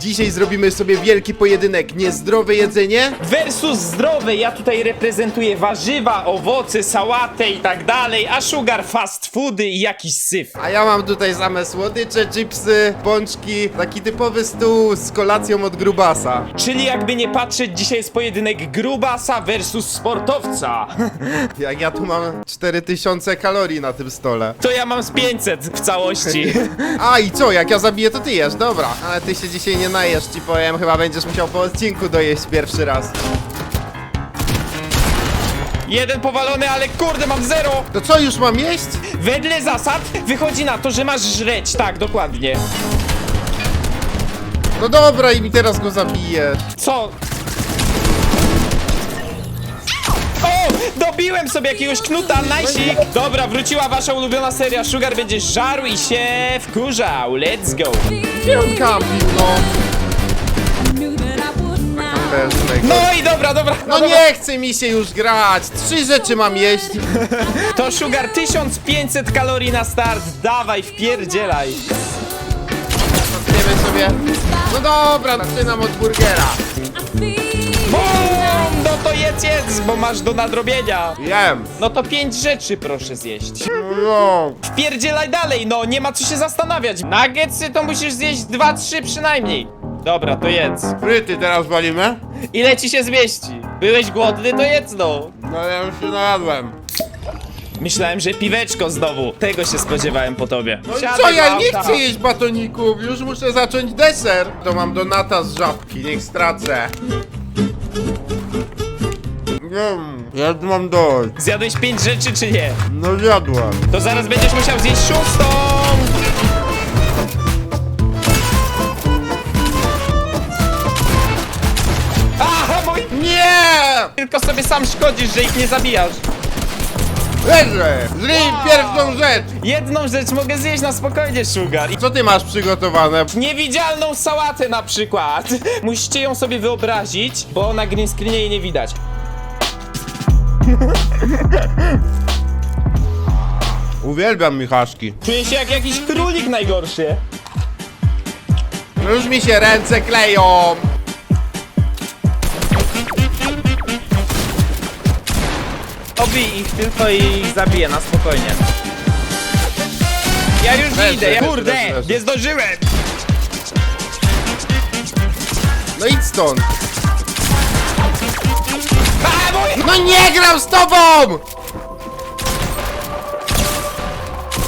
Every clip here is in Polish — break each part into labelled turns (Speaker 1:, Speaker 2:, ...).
Speaker 1: Dzisiaj zrobimy sobie wielki pojedynek. Niezdrowe jedzenie?
Speaker 2: Versus zdrowe, ja tutaj reprezentuję warzywa, owoce, sałatę i tak dalej, a Sugar fast foody i jakiś syf.
Speaker 1: A ja mam tutaj same słodycze, chipsy, pączki. Taki typowy stół z kolacją od grubasa.
Speaker 2: Czyli jakby nie patrzeć, dzisiaj jest pojedynek grubasa versus sportowca.
Speaker 1: Jak ja tu mam 4000 kalorii na tym stole.
Speaker 2: To ja mam z 500 w całości.
Speaker 1: A i co, jak ja zabiję, to ty jesz, dobra. Ale ty się dzisiaj nie najesz, ci powiem. Chyba będziesz musiał po odcinku dojeść pierwszy raz.
Speaker 2: Jeden powalony, ale kurde, mam zero.
Speaker 1: To co, już mam jeść?
Speaker 2: Wedle zasad wychodzi na to, że masz żreć, tak, dokładnie.
Speaker 1: No dobra, i mi teraz go zabijesz.
Speaker 2: Co? Dobiłem sobie jakiegoś knuta, najsik! Dobra, wróciła wasza ulubiona seria. Sugar będzie żarł i się wkurzał. Let's go!
Speaker 1: Gdzie on kampił, no?
Speaker 2: No i dobra, dobra.
Speaker 1: No
Speaker 2: dobra.
Speaker 1: nie chce mi się już grać. Trzy rzeczy mam jeść.
Speaker 2: To Sugar 1500 kalorii na start. Dawaj, wpierdzielaj.
Speaker 1: Zjemy sobie. No dobra, zaczynam od burgera.
Speaker 2: Bum! No to jedz, jedz, bo masz do nadrobienia.
Speaker 1: Jem.
Speaker 2: No to pięć rzeczy proszę zjeść.
Speaker 1: No.
Speaker 2: Wpierdzielaj dalej, no nie ma co się zastanawiać. Nuggetsy to musisz zjeść dwa, trzy przynajmniej. Dobra, to jedz.
Speaker 1: Fryty teraz walimy?
Speaker 2: Ile ci się zmieści? Byłeś głodny, to jedz no.
Speaker 1: No ja już się najadłem.
Speaker 2: Myślałem, że piweczko znowu. Tego się spodziewałem po tobie.
Speaker 1: No i
Speaker 2: Siadaj
Speaker 1: co,
Speaker 2: do
Speaker 1: ja nie
Speaker 2: auta.
Speaker 1: chcę jeść batoników, już muszę zacząć deser. To mam donata z żabki, niech stracę. Wiem, ja tu mam dość.
Speaker 2: Zjadłeś pięć rzeczy czy nie?
Speaker 1: No zjadłem.
Speaker 2: To zaraz będziesz musiał zjeść szóstą! Aha, mój!
Speaker 1: Nie!
Speaker 2: Tylko sobie sam szkodzisz, że ich nie zabijasz.
Speaker 1: Leżę! Zryj pierwszą rzecz!
Speaker 2: Jedną rzecz mogę zjeść na spokojnie, Sugar. I
Speaker 1: Co ty masz przygotowane?
Speaker 2: Niewidzialną sałatę na przykład. Musicie ją sobie wyobrazić, bo na green screenie jej nie widać.
Speaker 1: Uwielbiam Michaszki.
Speaker 2: Czuję się jak jakiś królik najgorszy.
Speaker 1: Już mi się ręce kleją!
Speaker 2: Obij ich tylko i ich zabiję na spokojnie. Ja już
Speaker 1: Leży,
Speaker 2: idę, ja...
Speaker 1: leży,
Speaker 2: Kurde,
Speaker 1: leży, leży.
Speaker 2: nie zdążyłem!
Speaker 1: No idź stąd! No nie gram z tobą!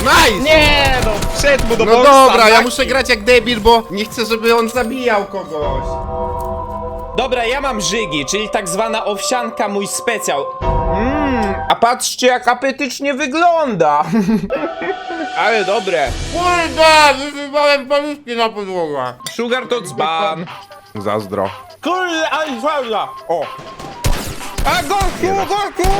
Speaker 1: Nice!
Speaker 2: Nie no, wszedł mu do
Speaker 1: No dobra, ja muszę grać jak debil, bo nie chcę, żeby on zabijał kogoś.
Speaker 2: Dobra, ja mam żygi, czyli tak zwana owsianka, mój specjał. Mmm, a patrzcie jak apetycznie wygląda. Ale dobre.
Speaker 1: Kurde, wysypałem paluszki na podłogę.
Speaker 2: Sugar to dzban.
Speaker 1: Zazdro.
Speaker 2: Kurde, ale fajna. O. A Gorku, Gorku!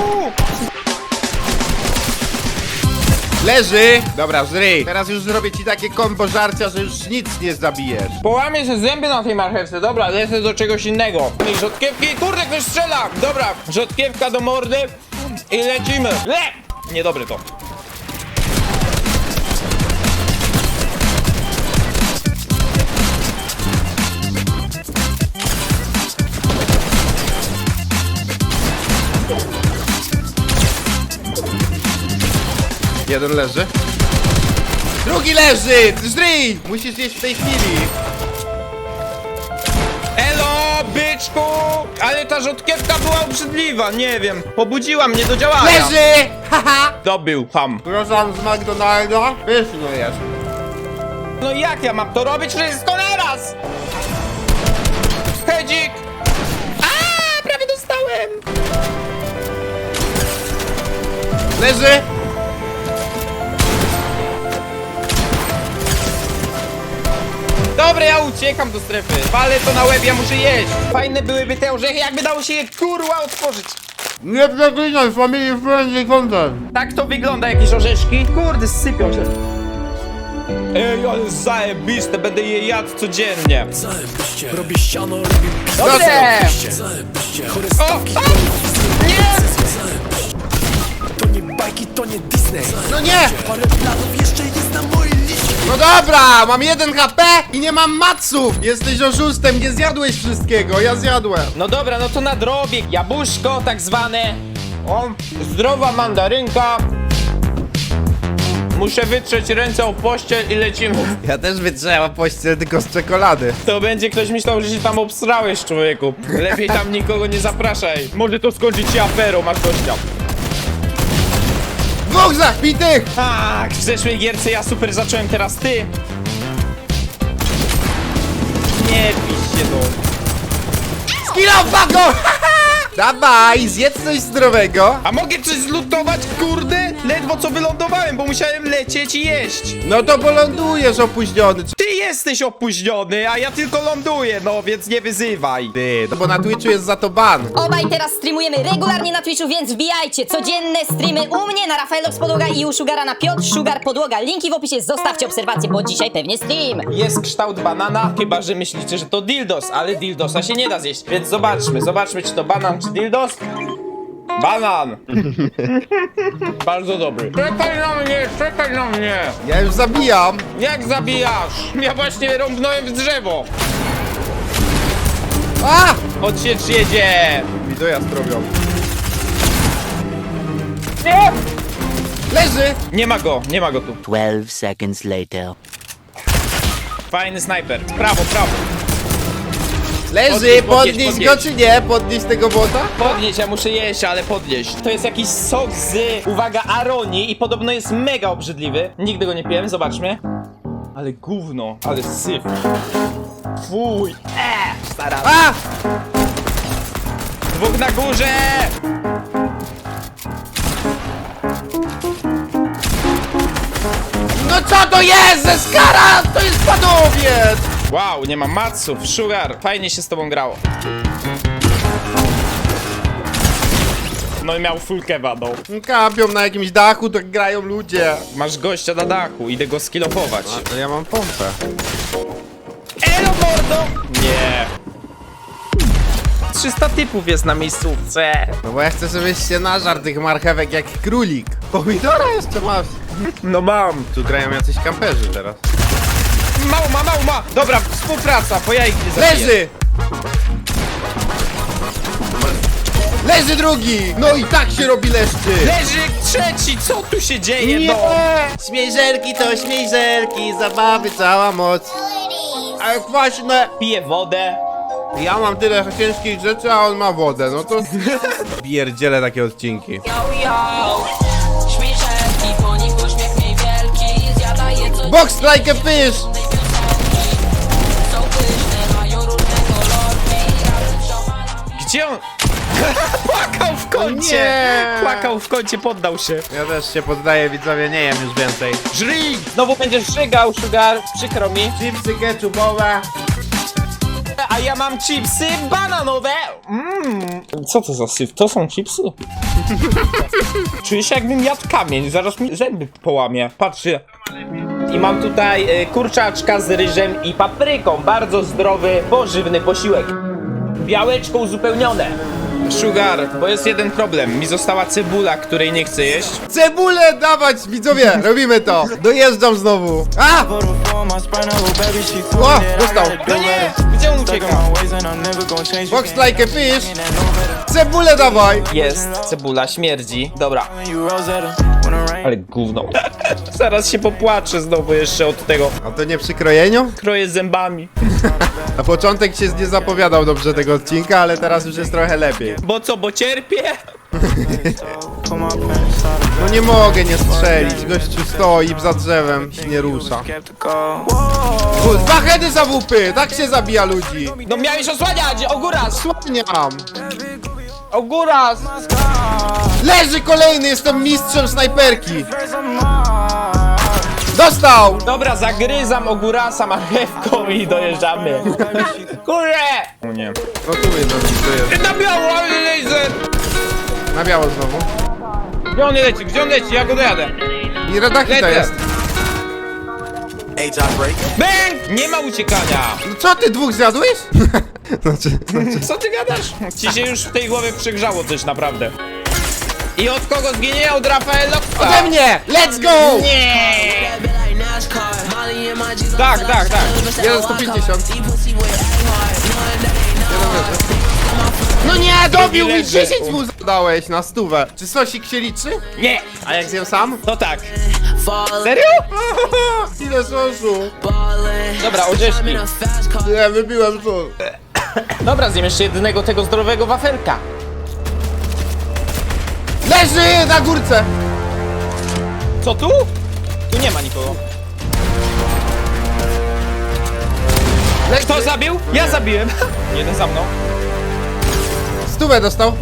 Speaker 1: Leży! Dobra, żryj. Teraz już zrobię ci takie kombo żarcia, że już nic nie zabijesz.
Speaker 2: Połamię się zęby na tej marchewce, dobra, lecę do czegoś innego. I rzodkiewki, kurde, ktoś strzela! Dobra, rzodkiewka do mordy i lecimy. Le! Niedobre to.
Speaker 1: Jeden leży. Drugi leży! Żryj! Musisz jeść w tej chwili.
Speaker 2: Elo, byczku! Ale ta rzodkiewka była obrzydliwa, nie wiem. Pobudziła mnie do działania.
Speaker 1: Leży! Haha!
Speaker 2: Dobył, ham.
Speaker 1: Proszę z McDonalda. Pyszno jest.
Speaker 2: No jak ja mam to robić wszystko naraz? Hedzik! A, prawie dostałem!
Speaker 1: Leży!
Speaker 2: Dobra, ja uciekam do strefy. Palę to na łeb, ja muszę jeść. Fajne byłyby te orzechy, jakby dało się je kurwa otworzyć.
Speaker 1: Nie przeklinaj, family friendly content.
Speaker 2: Tak to wygląda, jakieś orzeszki. Kurde, sypią się. Ej, ale zajebiste, będę je jadł codziennie.
Speaker 3: Zajebiście Robię ściano, robię
Speaker 2: Dobre!
Speaker 3: Zajebiście Zajebiście Chore
Speaker 2: O,
Speaker 3: stawki, chore
Speaker 2: Nie!
Speaker 3: To nie bajki, to nie Disney
Speaker 1: No nie!
Speaker 3: Parę planów jeszcze
Speaker 1: No dobra, mam jeden HP i nie mam maców! Jesteś oszustem, nie zjadłeś wszystkiego, ja zjadłem.
Speaker 2: No dobra, no to nadrobię. Jabłuszko tak zwane. O, zdrowa mandarynka. Muszę wytrzeć ręce o pościel i lecimy.
Speaker 1: Ja też wytrzymam pościel tylko z czekolady.
Speaker 2: To będzie ktoś myślał, że się tam obsrałeś, człowieku. Lepiej tam nikogo nie zapraszaj. Może to skończyć się aferą, masz gościa.
Speaker 1: Dwóch zachbitych!
Speaker 2: Tak, w zeszłej gierce ja super zacząłem, teraz ty. Nie pisz się to.
Speaker 1: Skillowa go! Dawaj, zjedz coś zdrowego.
Speaker 2: A mogę coś zlutować, kurde? Ledwo co wylądowałem, bo musiałem lecieć i jeść.
Speaker 1: No to bo lądujesz opóźniony.
Speaker 2: Ty jesteś opóźniony, a ja tylko ląduję, no więc nie wyzywaj.
Speaker 1: Ty, no bo na Twitchu jest za to ban.
Speaker 4: Obaj teraz streamujemy regularnie na Twitchu, więc wbijajcie. Codzienne streamy u mnie na Rafaelox Podłoga i u Sugara na Piotr Sugar Podłoga. Linki w opisie, zostawcie obserwacje, bo dzisiaj pewnie stream.
Speaker 2: Jest kształt banana, chyba że myślicie, że to dildos, ale dildosa się nie da zjeść. Więc zobaczmy, zobaczmy czy to banan czy dildos. Banan! Bardzo dobry. Czekaj na mnie, czekaj na mnie!
Speaker 1: Ja już zabijam.
Speaker 2: Jak zabijasz? Ja właśnie rąbnąłem w drzewo.
Speaker 1: A!
Speaker 2: Odsiecz jedzie!
Speaker 1: Widzę ja zrobią.
Speaker 2: Nie!
Speaker 1: Leży!
Speaker 2: Nie ma go, nie ma go tu.
Speaker 5: 12 seconds later.
Speaker 2: Fajny snajper. Prawo, prawo.
Speaker 1: Leży!
Speaker 2: Podnieś, podnieś,
Speaker 1: Podnieś go czy nie? Podnieś tego bota?
Speaker 2: Podnieś, ja muszę jeść, ale podnieś. To jest jakiś sok z, uwaga, aronii i podobno jest mega obrzydliwy. Nigdy go nie piłem, zobaczmy. Ale gówno, ale syf. Fuj. Eee, stara.
Speaker 1: A!
Speaker 2: Dwóch na górze!
Speaker 1: No co to jest ze skara? To jest panowiec!
Speaker 2: Wow, nie ma maców. Sugar, fajnie się z tobą grało. No i miał full kebado.
Speaker 1: Kapią na jakimś dachu, tak grają ludzie.
Speaker 2: Masz gościa na dachu, idę go skillofować.
Speaker 1: A to ja mam pompę.
Speaker 2: Elo mordo! Nie. 300 typów jest na miejscówce.
Speaker 1: No bo ja chcę, żebyś się nażar tych marchewek jak królik. Pomidora jeszcze masz.
Speaker 2: No mam.
Speaker 1: Tu grają jacyś kamperzy teraz.
Speaker 2: Mało ma, mało ma. Dobra, współpraca, bo ja ich nie zabiję.
Speaker 1: Leży! Leży drugi! No i tak się robi leszczy!
Speaker 2: Leży trzeci, co tu się dzieje,
Speaker 1: Nie!
Speaker 2: no?
Speaker 1: Śmiejżerki to śmiejżerki, zabawy cała moc. Ale kwaśne.
Speaker 2: Piję wodę.
Speaker 1: Ja mam tyle ciężkich rzeczy, a on ma wodę, no to... Pierdzielę takie odcinki.
Speaker 6: Yo, yo, śmieszki, po nich uśmiech mi wielki Zjada je co
Speaker 1: Box like a fish!
Speaker 2: Gdzie on? Płakał w kącie!
Speaker 1: nie!
Speaker 2: Płakał w kącie, poddał się.
Speaker 1: Ja też się poddaję, widzowie, nie jem już więcej.
Speaker 2: Żryj! Znowu będziesz żygał, Sugar. Przykro mi.
Speaker 1: Chipsy ketchupowe.
Speaker 2: A ja mam chipsy bananowe! Mmm. Co to za syf? To są chipsy? Czuję się jakbym jadł kamień, zaraz mi zęby połamie. Patrzcie. I mam tutaj y, kurczaczka z ryżem i papryką. Bardzo zdrowy, pożywny posiłek. Białeczko uzupełnione. Sugar, bo jest jeden problem. Mi została cebula, której nie chcę jeść.
Speaker 1: Cebulę dawać, widzowie, robimy to. Dojeżdżam znowu. A! O, dostał.
Speaker 2: No nie!
Speaker 1: Box like a fish. Cebulę dawaj.
Speaker 2: Jest, cebula śmierdzi. Dobra. Ale gówno. Zaraz się popłaczę znowu jeszcze od tego.
Speaker 1: A to nie przy krojeniu?
Speaker 2: Kroję zębami.
Speaker 1: Na początek się nie zapowiadał dobrze tego odcinka, ale teraz już jest trochę lepiej.
Speaker 2: Bo co, bo cierpię?
Speaker 1: No nie mogę nie strzelić, gościu stoi za drzewem, się nie rusza. U, Dwa hedy za łupy, tak się zabija ludzi.
Speaker 2: No miałeś osłaniać! Ogóraz!
Speaker 1: Słaniam.
Speaker 2: Ogóraz!
Speaker 1: Leży kolejny, jestem mistrzem snajperki. Dostał!
Speaker 2: Dobra, zagryzam ogórasa marchewką i dojeżdżamy. Kurę! O nie.
Speaker 1: No tu jedno to jest.
Speaker 2: Na biało, ale laser!
Speaker 1: Na biało znowu.
Speaker 2: Gdzie on leci? Gdzie on leci? Ja go dojadę.
Speaker 1: I redaki to
Speaker 2: Lecę.
Speaker 1: jest.
Speaker 2: Bang! Nie ma uciekania!
Speaker 1: No co ty dwóch zjadłeś? znaczy,
Speaker 2: Co ty gadasz? Ci się już w tej głowie przegrzało coś naprawdę. I od kogo zginie? Od Rafaela?
Speaker 1: ode mnie! Let's go!
Speaker 2: Nie! Tak, tak, tak.
Speaker 1: Jeden 150. Jeden. No nie, dobił mi
Speaker 2: leży.
Speaker 1: 10 mu zadałeś na stówę. Czy sosik się liczy?
Speaker 2: Nie!
Speaker 1: A jak zjem sam?
Speaker 2: To tak.
Speaker 1: Serio? Ile sosu?
Speaker 2: Dobra, orzeszki.
Speaker 1: Nie, wybiłem sos.
Speaker 2: Dobra, zjem jeszcze jednego tego zdrowego wafelka.
Speaker 1: Leży na górce!
Speaker 2: Co tu? Tu nie ma nikogo.
Speaker 1: Leży.
Speaker 2: Kto zabił? Ja zabiłem. Jeden za mną.
Speaker 1: Stówę dostał.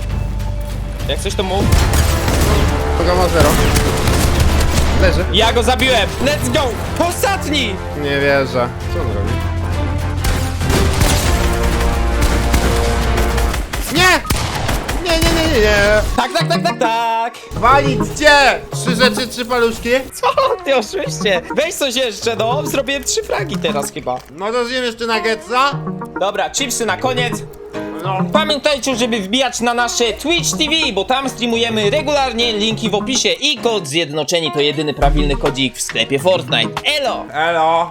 Speaker 2: Jak coś to mów.
Speaker 1: Kogo ma zero. Leży.
Speaker 2: Ja go zabiłem. Let's go! Ostatni!
Speaker 1: Nie wierzę. Co on robi? Nie! Nie, nie, nie, nie, nie.
Speaker 2: Tak, tak, tak, tak, tak.
Speaker 1: Walić cię! Trzy rzeczy, trzy paluszki.
Speaker 2: Co? Ty oczywiście. Weź coś jeszcze, no. Zrobiłem trzy fragi teraz chyba.
Speaker 1: No to zjem jeszcze nuggetsa.
Speaker 2: Dobra, chipsy na koniec. No. Pamiętajcie, żeby wbijać na nasze Twitch TV, bo tam streamujemy regularnie, linki w opisie i kod zjednoczeni to jedyny prawilny kodzik w sklepie Fortnite. Elo!
Speaker 1: Elo.